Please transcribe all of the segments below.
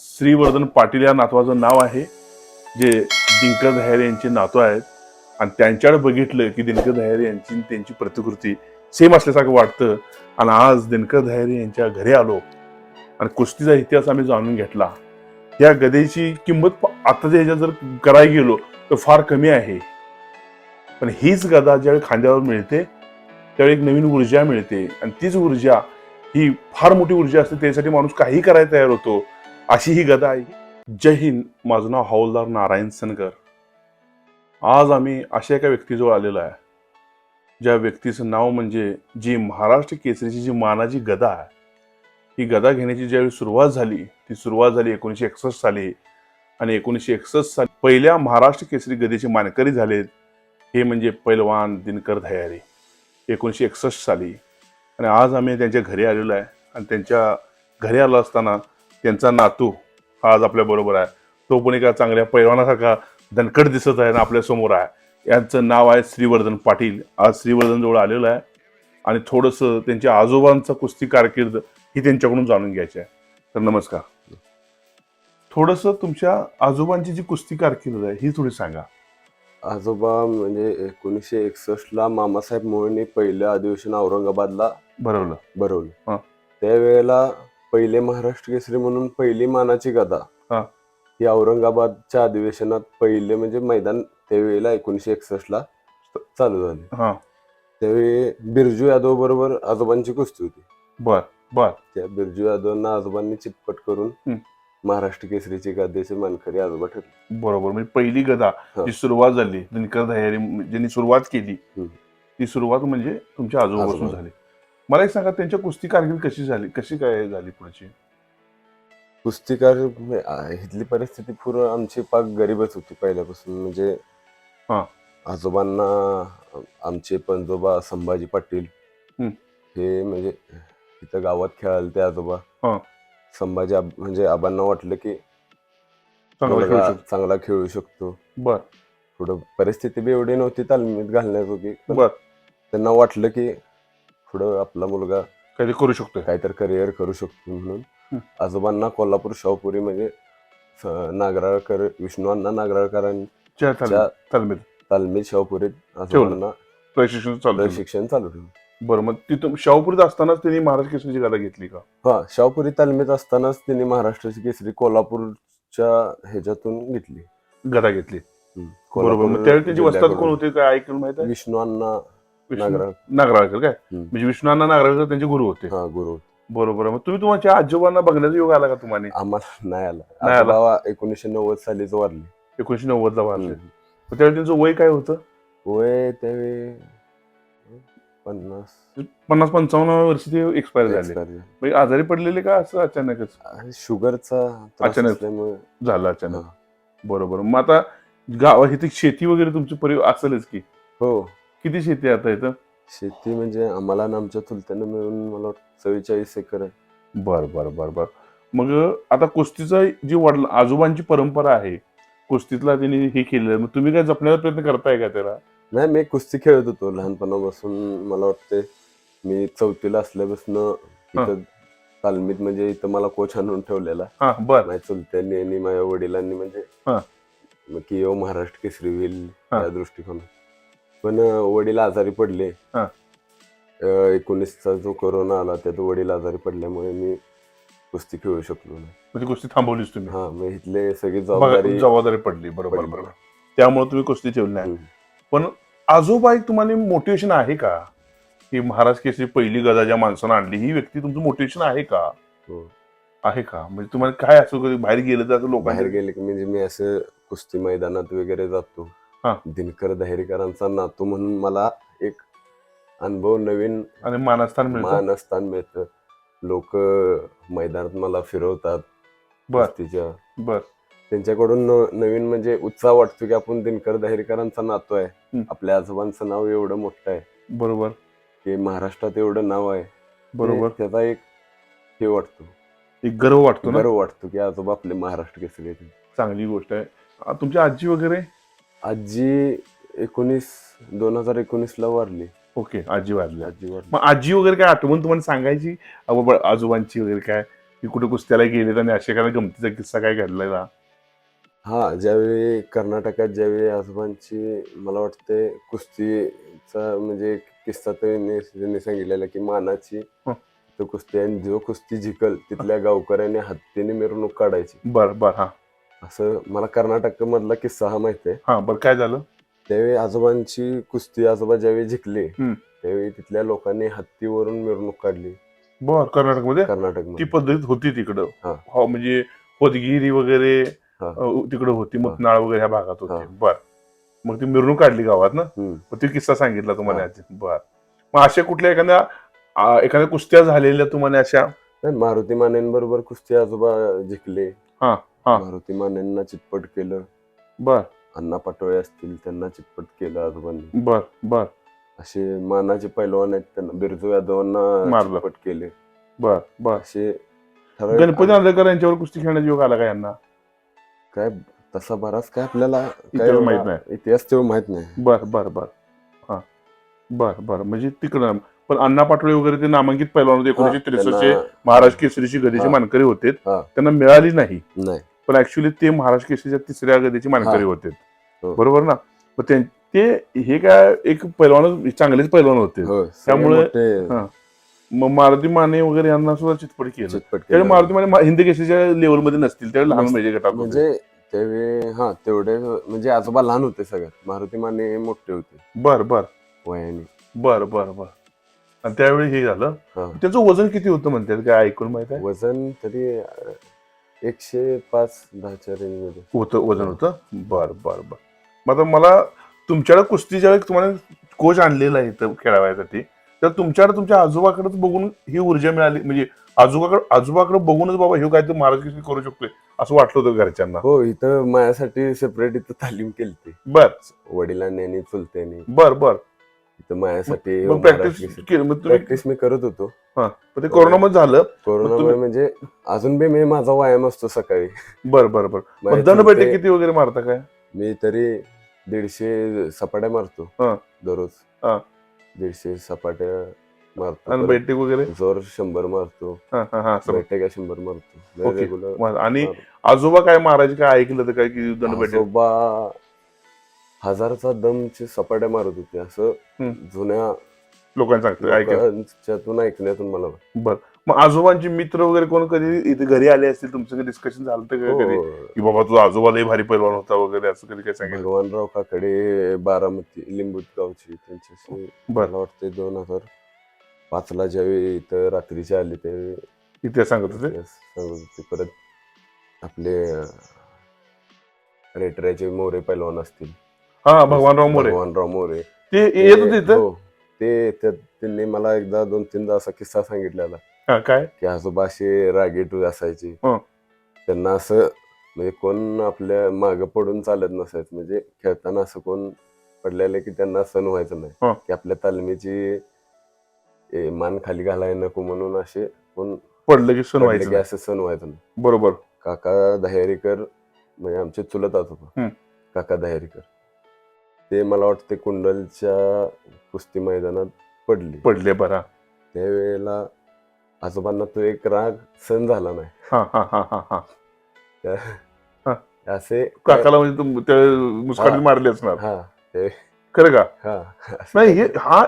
श्रीवर्धन पाटील या नातवाचं नाव आहे जे दिनकर दह्यारे यांचे नातू आहेत. आणि त्यांच्याकडे बघितलं की दिनकर दह्यारे यांची त्यांची प्रतिकृती सेम असल्यासारखं वाटतं. आणि आज दिनकर दह्यारे यांच्या घरी आलो. आणि कुस्तीचा इतिहास आम्ही जाणून घेतला. या गदेची किंमत आताच्या ह्याच्यात जर करायला गेलो तर फार कमी आहे. पण हीच गदा ज्यावेळी खांद्यावर मिळते त्यावेळी एक नवीन ऊर्जा मिळते. आणि तीच ऊर्जा ही फार मोठी ऊर्जा असते त्यासाठी माणूस काही करायला तयार होतो. अशी ही गदा आहे. जय हिंद माझं नाव हौलदार नारायण सनकर आज आम्ही अशा एका व्यक्तीजवळ आलेलो आहे. ज्या व्यक्तीचं नाव म्हणजे जी महाराष्ट्र केसरीची जी मानाची गदा आहे ही गदा घेण्याची ज्यावेळी सुरुवात झाली ती सुरुवात झाली एकोणीसशे एकसष्ट साली. आणि एकोणीसशे एकसष्ट साली पहिल्या महाराष्ट्र केसरी गदेचे मानकरी झालेत हे म्हणजे पैलवान दिनकर धयारे एकोणीसशे एकसष्ट साली. आणि आज आम्ही त्यांच्या घरी आलेलो आहे. आणि त्यांच्या घरी आलो असताना त्यांचा नातू हा आज आपल्या बरोबर आहे. तो पण एका चांगल्या पैलवानासारखा दणकट दिसत आहे आणि आपल्यासमोर आहे. यांचं नाव आहे श्रीवर्धन पाटील. आज श्रीवर्धन जवळ आलेलं आहे आणि थोडंसं त्यांच्या आजोबांचा कुस्ती कारकीर्द ही त्यांच्याकडून जाणून घ्यायची आहे. तर नमस्कार. थोडंसं तुमच्या आजोबांची जी कुस्ती कारकीर्द आहे ही थोडी सांगा. आजोबा म्हणजे एकोणीसशे एकसष्ट ला मामासाहेब मोहनने पहिलं अधिवेशन औरंगाबादला हा. भरवलं. त्यावेळेला पहिले महाराष्ट्र केसरी म्हणून पहिली मानाची गदा हा. ही औरंगाबादच्या अधिवेशनात पहिले म्हणजे मैदान त्यावेळेला एकोणीसशे एकसष्ट ला चालू झाले हा त्यावेळी बिरजू यादव बरोबर आजोबांची कुस्ती होती बर बर त्या बिरजू यादवांना आजोबांनी चितपट करून. महाराष्ट्र केसरीची गद्याचे मानकरी आजोबा ठरले बरोबर म्हणजे पहिली गदा. जी सुरुवात झाली दिनकर दह्यारी ज्यांनी सुरुवात केली हम्म. ती सुरुवात म्हणजे तुमच्या आजोबापासून आजोबा. झाली मला एक सांगा त्यांच्या कुस्ती कारकीर्द कशी झाली? कशी काय झाली पुढची? कुस्तीकार म्हणजे, आ, इथली परिस्थिती पूर्ण आमची पाक गरीबच होती पहिल्यापासून. म्हणजे हा. आजोबांना आमचे पंजोबा संभाजी पाटील. हे म्हणजे इथं गावात खेळायला ते आजोबा. हा. संभाजी आब- म्हणजे आबांना वाटलं की चांगला खेळू मुलगा शकतो. चांगला खेळू शकतो. बर. थोडं परिस्थिती बी एवढी नव्हती तालमीत घालण्याजोगी. पण बर. त्यांना वाटलं की पुढं आपला मुलगा काहीतरी करू शकतोय. काहीतरी करिअर करू शकतो म्हणून. आजोबांना कोल्हापूर शाहपुरी म्हणजे नागराळकर विष्णू अण्णा नागराळकरांच्या च्या तालमीत- शाहपुरीत आजोबांना प्रशिक्षण चालू. प्रशिक्षण चालू ठेवलं. बरं मग तिथून शाहपुरीत असतानाच त्यांनी महाराष्ट्र केसरीची गदा घेतली का? हा शाहपुरी तालमीत असतानाच त्यांनी महाराष्ट्राची केसरी कोल्हापूरच्या ह्याच्यातून घेतली. गदा घेतली. बरोबर मग कोल्हापूर त्यावेळी त्यांचे वस्ताद कोण. होते काय ऐकलं माहीत विष्णू अण्णा नागराळ नागराळकर काय. म्हणजे विष्णुअण्णा नागराळकर त्यांचे गुरु होते. हा गुरु बरोबर मग तुम्ही तुमच्या आजोबांना बघण्याचा योग आला का तुम्हाला? आम्हाला नाही आला. नाही आला. आजोबा एकोणीसशे नव्वद सालीच वारले. एकोणीशे नव्वदला वारले. मग त्यावेळी त्यांचं वय काय होतं? वय त्यावेळी पन्नास. पन्नास पंचावन्न वर्षी ते एक्सपायर झाले. म्हणजे आजारी पडलेले का असं अचानकच? आणि शुगरचा त्रास अचानक. असल्यामुळे. झालं अचानक. बरोबर. मग आता गावात इथे शेती वगैरे तुमची परिवार असेलच की? हो. किती शेती आहे आता इथं? शेती म्हणजे आम्हाला आणि आमच्या चुलत्यानं मिळून मला वाटतं चव्वेचाळीस एकर आहे. बर बर बर बर. मग आता कुस्तीचं जी वडील आजोबांची परंपरा आहे कुस्तीतला त्यांनी हे केलेलं मग तुम्ही काय जपण्याचा प्रयत्न करताय का त्याला? नाही मी कुस्ती खेळत होतो लहानपणापासून. मला वाटते मी चौथीला असल्यापासून इथं तालमीत म्हणजे इथं मला कोच आणून ठेवलेला. हा बर. माझ्या चुलत्यांनी आणि माझ्या वडिलांनी म्हणजे हा. मग की महाराष्ट्र केसरी होईल हा. या दृष्टिकोन पण वडील आजारी पडले. हा. अं, एकोणीसचा जो कोरोना आला त्यात वडील आजारी पडल्यामुळे मी कुस्ती खेळू शकलो नाही. म्हणजे कुस्ती थांबवलीच तुम्ही? हा मग इथले सगळी बघा, जबाबदारी जबाबदारी पडली. बरोबर पडली. बरोबर. त्यामुळे तुम्ही कुस्ती ठेवली नाही हम्म. पण आजोबा एक तुम्हाला मोटिवेशन आहे का? की महाराज केसरी पहिली गदा ज्या माणसानं आणली ही व्यक्ती तुमचं मोटिवेशन आहे का? हो. आहे का? म्हणजे तुम्हाला काय असं कधी बाहेर गेलं तर असं लोक बाहेर गेले की म्हणजे मी असं कुस्ती मैदानात वगैरे जातो. हा. दिनकर दहेरीकरांचा नातू म्हणून मला एक अनुभव नवीन आणि मानस्थान मिळतं. मानस्थान मिळतं. लोक मैदानात मला फिरवतात. बर. कुस्तीच्या. बर. त्यांच्याकडून न- नवीन म्हणजे उत्साह वाटतो की आपण दिनकर दहेरीकरांचा नातू आहे. आपल्या आजोबांचं नाव एवढं मोठं आहे. बरोबर. की महाराष्ट्रात एवढं नाव आहे. बरोबर. ते- त्याचा एक हे वाटतो. एक गर्व वाटतो ना? गर्व वाटतो की आजोबा आपले महाराष्ट्र केसरी आहेत. चांगली गोष्ट आहे. आ, तुमची आजी वगैरे? आजी एकोणीस दोन हजार एकोणीस ला वारली. ओके आजी वाढली आजी वारली. मग आजी वगैरे काय आठवण तुम्हाला सांगायची? अहो, बाबा, आजोबांची वगैरे काय? की कुठे कुस्त्याला गेलेत आणि अशा एखादा गमतीचा किस्सा काय घडलेला हा ज्यावेळी कर्नाटकात ज्यावेळी आजोबांची मला वाटते कुस्तीचा म्हणजे एक किस्सा त्यांनी त्यांनी सांगितलेला की मानाची हं. तो कुस्ती आणि जो कुस्ती जिकल तिथल्या गावकऱ्याने हत्तीने मिरवणूक काढायची. बर बर हा. असं मला कर्नाटक मधला किस्सा हा माहिती आहे. हा बर काय झालं? त्यावेळी आजोबांची कुस्ती आजोबा ज्यावेळी जिंकले. त्यावेळी तिथल्या लोकांनी हत्तीवरून मिरवणूक काढली. बर कर्नाटकमध्ये कर्नाटक ती पद्धत होती तिकडं. हा. हो म्हणजे होतगिरी वगैरे हा. अ, तिकडं होती मुतनाळ वगैरे ह्या भागात होती. हा. बर. मग ती मिरवणूक काढली गावात ना? हम्म. मग ती किस्सा सांगितला तुम्हाला हा. बर. मग अशा कुठल्या एखाद्या आ, एखाद्या कुस्त्या झालेल्या तुम्हाला अशा? मारुती मानेंबरोबर कुस्ती आजोबा जिंकले. हा, हा. मारुती मानेंना चितपट केलं. बर. अण्णा पाटोळे असतील त्यांना चितपट केलं आजोबांनी बर बर. असे मानाचे पैलवान आहेत त्यांना बिरजू यादवांना मारलं. चितपट केले. बर बर. असे ठराविक- गणपती आंधळकर यांच्यावर कुस्ती खेळण्याचा योग आला का यांना? काय तसा बराच काय आपल्याला काय माहीत नाही. इतिहास तेव्हा माहीत नाही. बर बर बर. हा. बर बर. म्हणजे तिकडं पण अण्णा पाटोळे वगैरे ते नामांकित पैलवान होते. एकोणीशे हा, त्रेसष्टचे त्यांना- महाराष्ट्र केसरीची गदेचे हा. मानकरी होते. हा. त्यांना मिळाली नाही. नाही. पण ऍक्च्युली ते महाराष्ट्र केसरीच्या तिसऱ्या गदेचे मानकरी होते. हो. बरोबर ना? मग ते हे काय एक पैलवान चांगलेच पैलवान होते. त्यामुळे- हा. मग मारुती माने वगैरे यांना सुद्धा चितपट केलं. त्यावेळी. मारुती माने हिंद केसरीच्या लेवलमध्ये नसतील त्यावेळी लहान. म्हणजे गटात. म्हणजे त्यावेळी हा तेवढे म्हणजे आजोबा लहान होते सगळ्यात. मारुती माने मोठे होते. बर बर. वयाने. बर बर बर. आणि त्यावेळी हे झालं. त्याचं वजन किती होतं म्हणतात? काय ऐकून माहीत आहे? वजन तरी एकशे पाच दहाच्या रेंजमध्ये. होतं वजन होतं? बर बर बर. मग आता मला तुमच्याकडे कुस्ती ज्यावेळी तुम्हाला कोच आणलेला आहे इथं खेळायसाठी तर तुमच्याकडे तुमच्या आजोबाकडेच बघून ही ऊर्जा मिळाली? म्हणजे आजोबाकडे आजोबाकडे बघूनच बाबा हे काय तर महाराज करू शकतोय असं वाटलं होतं घरच्यांना. हो इथं माझ्यासाठी सेपरेट इथं तालीम केली बर. वडिलांनी आणि चुलत्यांनी. बर बर. इथं माझ्यासाठी मग प्रॅक्टिस केली मग तुम्ही प्रॅक्टिस मी करत होतो. हा ते कोरोनामध्ये झालं. कोरोनामुळे तुम्ही- म्हणजे अजून बी मी माझा व्यायाम असतो सकाळी. बर बर बर. मग किती वगैरे मारता काय? मी तरी दीडशे सपाट्या मारतो. हा. दररोज. हा. दीडशे सपाट्या आणि मारतो बैठक वगैरे? जोर शंभर मारतो. हा हा हा. बैठका शंभर मारतो. रेग्युलर आणि आजोबा काय महाराज काय ऐकलं तर काय की दंडबैठक आजोबा हजारचा दमचे सपाट्या मारत होते. असं हम्म. जुन्या लोकांनी सांगतं लोकांच्यातून ऐकण्यातून मला बर. मग आजोबांचे मित्र वगैरे कोण कधी इथे घरी आले असतील? तुमचं काही डिस्कशन झालं होतं का कधी? हो, की बाबा तुझा आजोबा भारी पैलवान होता वगैरे असं कधी काय सांगितलं? भगवानराव काकडे बारामती लिंबूत गावची त्यांच्याशी बर. मला वाटते दोन हजार पाच ला ज्यावेळी इथं रात्रीचे आले त्यावेळी इथे सांगत होते? ते सांगत होते. परत आपले रेटऱ्याचे मोरे पैलवान असतील. हा भगवानराव मोरे. भगवानराव मोरे. ते येत होते इथं? हो, ते त्या- त्यांनी मला एकदा दोन तीनदा असा किस्सा सांगितलेला. हा, काय? की आजोबा असे रागीट असायचे. हं. त्यांना असं म्हणजे कोण आपल्या मागं पडून चालत नसायचं. म्हणजे खेळताना असं कोण पडलेलं की त्यांना सण व्हायचं नाही. की आपल्या तालमीची ए, मान खाली घालाय नको म्हणून असे कोण पडलं की सण पडले व्हायचं की नाही. असं सण व्हायचं नाही. बरोबर. काका दह्यारीकर म्हणजे आमचे चुलत आजोबा. हं. काका दह्यारीकर. ते मला वाटते कुंडलच्या कुस्ती मैदानात पडली. पडले बरा. त्यावेळेला आजोबांना तो एक राग सण झाला नाही. हा हा हा हा हा. त्या- असे काकाला म्हणजे तुम- त्या मुस्काडीत हा. मारले असणार. हा ते खरं का? हा. नाही हे हा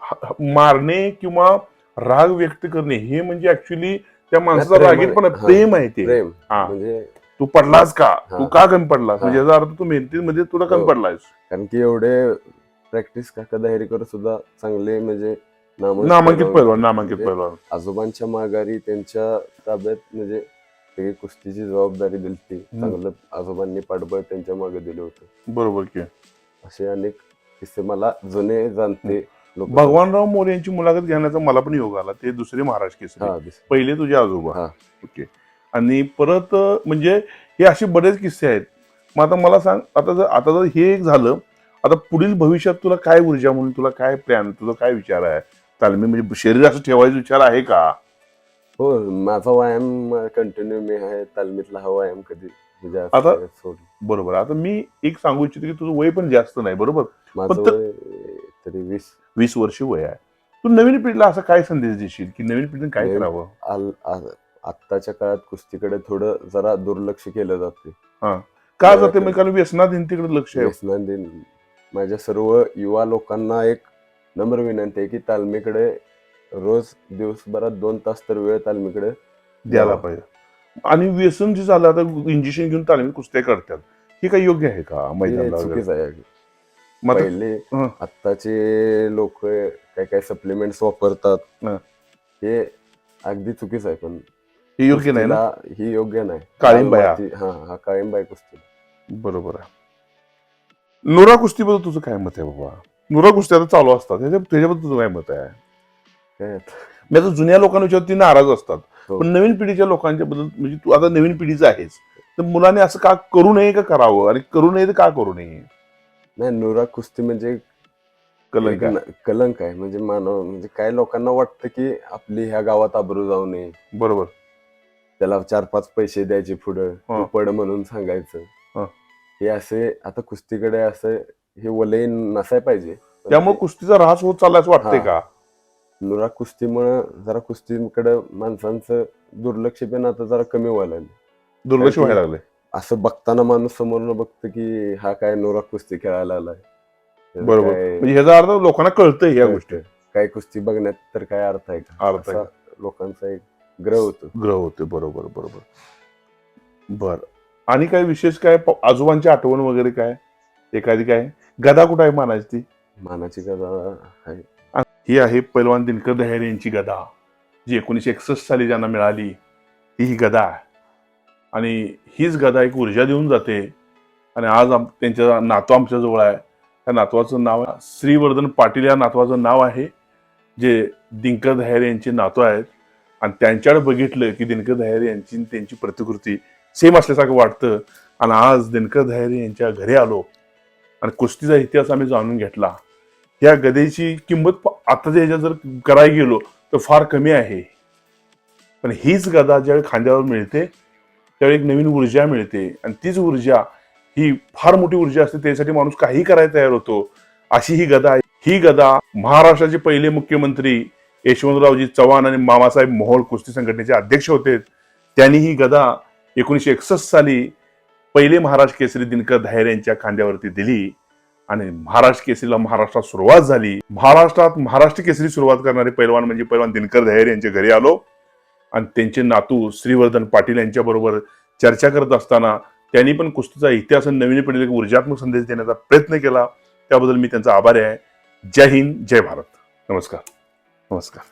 हा- मारणे किंवा राग व्यक्त करणे हे म्हणजे ऍक्च्युली त्या माणसाचा प्रेम रागीटपणा आहे. हा. प्रेम आहे ते. प्रेम. हा. म्हणजे तू पडलास का. तू का कमी पडलास. म्हणजे याचा अर्थ तू मेहनतीमध्ये तुला कमी हो. पडलायस. कारण की एवढे प्रॅक्टिस काका दहेरीकर सुद्धा चांगले म्हणजे नामांकित नामांकित पैलवान. पैलवान नामांकित म्हणजे पैलवान. आजोबांच्या माघारी त्यांच्या ताब्यात म्हणजे कुस्तीची जबाबदारी दिली चांगलं आजोबांनी पाठबळ त्यांच्या मागे दिलं होतं. बरोबर की. असे अनेक किस्से मला जुने जाणते लोक. भगवानराव मोरे यांची मुलाखत घेण्याचा मला पण योग आला. ते दुसरे महाराज केसरी. हा दिस- पहिले तुझे आजोबा. हा. ओके. आणि परत म्हणजे हे असे बरेच किस्से आहेत. मग आता मला सांग आता जर आता जर हे एक झालं आता पुढील भविष्यात तुला काय ऊर्जा म्हणून तुला काय प्लॅन तुझा काय विचार आहे? तालमी म्हणजे शरीर असं ठेवायचा विचार आहे का? हो माझा व्यायाम कंटिन्यू मी आहे तालमीतला हा व्यायाम कधी म्हणजे आता- बरोबर आता मी एक सांगू इच्छितो की तुझं वय पण जास्त नाही बरोबर? तरी वीस. वीस वर्ष वय आहे. तू नवीन पिढीला असा काय संदेश देशील? की नवीन पिढीने काय करावं? आत्ताच्या काळात कुस्तीकडे थोडं जरा दुर्लक्ष केलं जाते का जाते मग कारण व्यसनाधीनतेकडे लक्ष आहे. व्यसनाधीन माझ्या सर्व युवा लोकांना एक नम्र विनंती आहे की तालमीकडे रोज दिवसभरात दोन तास तर वेळ तालमीकडे द्यायला. पाहिजे. आणि व्यसन जे झालं आता इंजेक्शन घेऊन तालमी कुस्त्या करतात हे काही योग्य आहे का? मैदानाला आहे पहिले. आत्ताचे लोक काय काय सप्लिमेंट्स वापरतात. हे अगदी चुकीचं आहे. पण हे योग्य नाही ना? कुस्तीला ही योग्य नाही. काळिंब हा. माती- हा हा कुस्ती. बरोबर आहे. नुरा कुस्तीबद्दल तुझं काय मत आहे बाबा? नुरा कुस्ती आता चालू असतात. त्याच्या- त्याच्याबद्दल तुझं काय मत आहे? काय? आता? मी आता जुन्या लोकांविषयी ती नाराज असतात. हो. पण नवीन पिढीच्या लोकांच्या बद्दल म्हणजे तू आता नवीन पिढीचं आहेस. तर मुलाने असं का करू नये का करावं? आणि करू नये तर का करू नये? नाही नुरा कुस्ती म्हणजे कलंक एक आहे. न- कलंक आहे. म्हणजे मानव म्हणजे काय लोकांना वाटतं की आपली ह्या गावात आबरू जाऊ नये. बरोबर. त्याला चार पाच पैसे द्यायचे पुढं हा. तू पड म्हणून सांगायचं हा. असे आता कुस्तीकडे असं हे वलय नसाय पाहिजे पण त्यामुळे कुस्तीचा ऱ्हास होत चालला असं वाटतंय हा. का नुरा कुस्तीमुळं जरा कुस्तीकडे माणसांचं दुर्लक्ष पण आता जरा कमी व्हायला लागलं. दुर्लक्ष व्हायला लागले असं बघताना माणूस समोरनं बघतं की हा काय नुरा कुस्ती खेळायला आलाय त्याचं बरोबर काय- म्हणजे ह्याचा अर्थ लोकांना कळतंय या गोष्टी काय कुस्ती बघण्यात तर काय अर्थ आहे का अर्थ आहे. असा लोकांचा एक ग्रह होतो. ग्रह होते बरोबर बरोबर. बर. आणि काय विशेष काय? आजोबांची आठवण वगैरे काय? एखादी काय? गदा कुठं आहे मानायची ती मानाची गदा आहे. ही आहे पैलवान दिनकर दहेर यांची गदा जी एकोणीसशे एकसष्ट साली ज्यांना मिळाली ती ही गदा आहे. आणि हीच गदा एक ऊर्जा देऊन जाते. आणि आज आम- त्यांच्या नातू आमच्या जवळ आहे. त्या नातवाचं नाव आहे श्रीवर्धन पाटील. या नातवाचं नाव आहे जे दिनकर दहेर यांचे नातू आहेत. आणि त्यांच्याकडे बघितलं की दिनकर धायरे यांची त्यांची प्रतिकृती सेम असल्यासारखं वाटतं. आणि आज दिनकर धायरे यांच्या घरी आलो आणि कुस्तीचा इतिहास आम्ही जाणून घेतला. या गदेची किंमत आता आताच्या ह्याच्यात जर करायला गेलो तर फार कमी आहे. पण हीच गदा ज्यावेळी खांद्यावर मिळते त्यावेळी एक नवीन ऊर्जा मिळते. आणि तीच ऊर्जा ही फार मोठी ऊर्जा असते त्यासाठी माणूस काही करायला तयार होतो. अशी ही गदा आहे. ही गदा महाराष्ट्राचे पहिले मुख्यमंत्री यशवंतरावजी चव्हाण आणि मामासाहेब मोहोळ कुस्ती संघटनेचे अध्यक्ष होते. त्यांनी ही गदा एकोणीसशे एकसष्ट साली पहिले महाराष्ट्र केसरी दिनकर धायर यांच्या खांद्यावरती दिली आणि महाराष्ट्र केसरीला महाराष्ट्रात सुरुवात झाली. महाराष्ट्रात महाराष्ट्र केसरी सुरुवात करणारे पैलवान म्हणजे पैलवान दिनकर धायर यांच्या घरी आलो आणि त्यांचे नातू श्रीवर्धन पाटील यांच्या बरोबर चर्चा करत असताना त्यांनी पण कुस्तीचा इतिहास आणि नवीन पिढीला ऊर्जात्मक संदेश देण्याचा प्रयत्न केला. त्याबद्दल मी त्यांचा आभारी आहे. जय हिंद जय भारत. नमस्कार. नमस्कार